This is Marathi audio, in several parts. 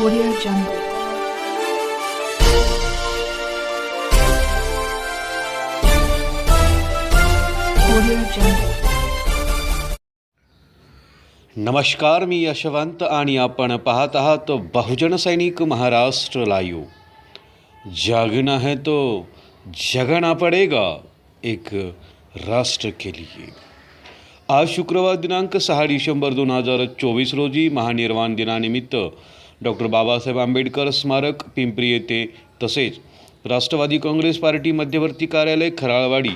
Audio Jungle. नमस्कार मी यशवंत आणि आपण पाहत आहात बहुजन सैनिक महाराष्ट्र लाईव्ह. जागना है तो जगना पडेगा एक राष्ट्र के लिए. आज शुक्रवार दिनांक सहा डिसेंबर दोन हजार चोवीस रोजी महानिर्वाण दिनानिमित्त डॉक्टर बाबासाहेब आंबेडकर स्मारक पिंपरी येथे. तसेच राष्ट्रवादी काँग्रेस पार्टी मध्यवर्ती कार्यालय खराळवाडी.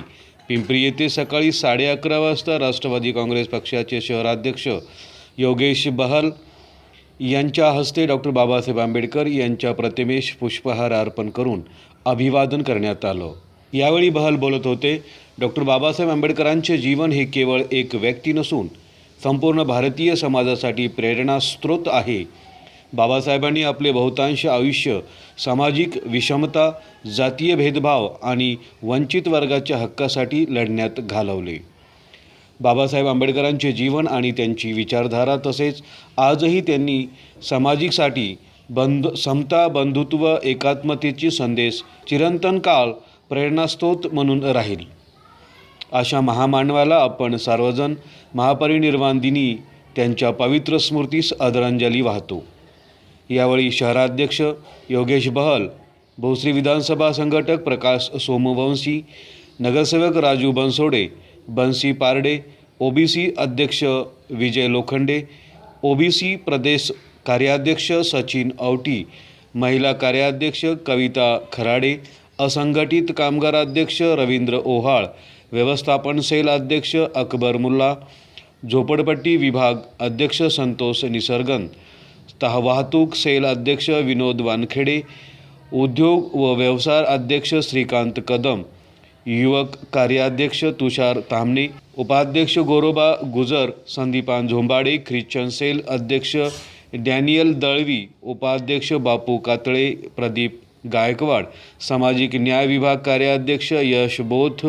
पिंपरी येथे सकाळी साडे अकरा वाजता राष्ट्रवादी काँग्रेस पक्षाचे शहराध्यक्ष योगेश बहल यांच्या हस्ते डॉक्टर बाबासाहेब आंबेडकर यांच्या प्रतिमेश पुष्पहार अर्पण करून अभिवादन करण्यात आलं. यावेळी बहल बोलत होते डॉक्टर बाबासाहेब आंबेडकरांचे जीवन हे केवळ एक व्यक्ती नसून संपूर्ण भारतीय समाजासाठी प्रेरणा स्रोत आहे. बाबासाहेबांनी आपले बहुतांश आयुष्य सामाजिक विषमता जातीय भेदभाव आणि वंचित वर्गाच्या हक्कासाठी लढण्यात घालवले. बाबासाहेब आंबेडकरांचे जीवन आणि त्यांची विचारधारा तसेच आजही त्यांनी सामाजिकसाठी बंध समता बंधुत्व एकात्मतेची संदेश चिरंतन काळ प्रेरणास्त्रोत म्हणून राहील. अशा महामानवाला आपण सार्वजन महापरिनिर्वाण दिनी त्यांच्या पवित्र स्मृतीस आदरांजली वाहतो. यावेळी शहराध्यक्ष योगेश बहल भोसरी विधानसभा संघटक प्रकाश सोमवंशी नगरसेवक राजू बनसोडे बन्सी पारडे ओबीसी अध्यक्ष विजय लोखंडे ओबीसी प्रदेश कार्याध्यक्ष सचिन औटी महिला कार्याध्यक्ष कविता खराडे असंघटित कामगार अध्यक्ष रवींद्र ओहाळ व्यवस्थापन सेल अध्यक्ष अकबर मुल्ला झोपडपट्टी विभाग अध्यक्ष संतोष निसर्गन तह वाहतूक सेल अध्यक्ष विनोद वानखेडे उद्योग व व्यवसाय अध्यक्ष श्रीकांत कदम युवक कार्याध्यक्ष तुषार तामणे उपाध्यक्ष गोरोबा गुजर संदीपान झोंबाडे ख्रिश्चन सेल अध्यक्ष डॅनियल दळवी उपाध्यक्ष बापू कातळे प्रदीप गायकवाड सामाजिक न्याय विभाग कार्याध्यक्ष यश बोथ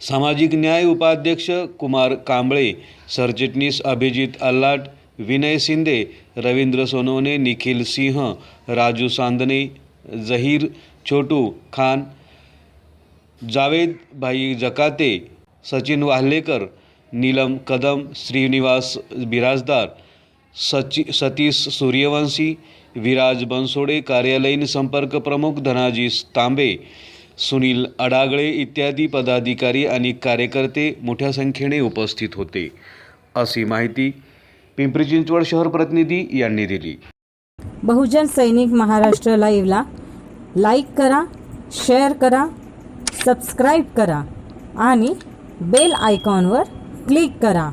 सामाजिक न्याय उपाध्यक्ष कुमार कांबळे सरचिटणीस अभिजित अल्लाट विनय शिंदे रवींद्र सोनवणे निखिल सिंह राजू सांदणे जहीर छोटू खान जावेद भाई जकाते सचिन वाल्हेकर नीलम कदम श्रीनिवास बिराजदार सचि सतीश सूर्यवंशी विराज बनसोडे कार्यालयीन संपर्क प्रमुख धनाजी तांबे सुनील अडागळे इत्यादी पदाधिकारी आणि कार्यकर्ते मोठ्या संख्येने उपस्थित होते. अशी माहिती पिंपरी चिंचवड शहर प्रतिनिधी यांनी दिली. बहुजन सैनिक महाराष्ट्र लाईव्हला लाईक करा शेअर करा सबस्क्राईब करा आणि बेल आयकॉनवर क्लिक करा.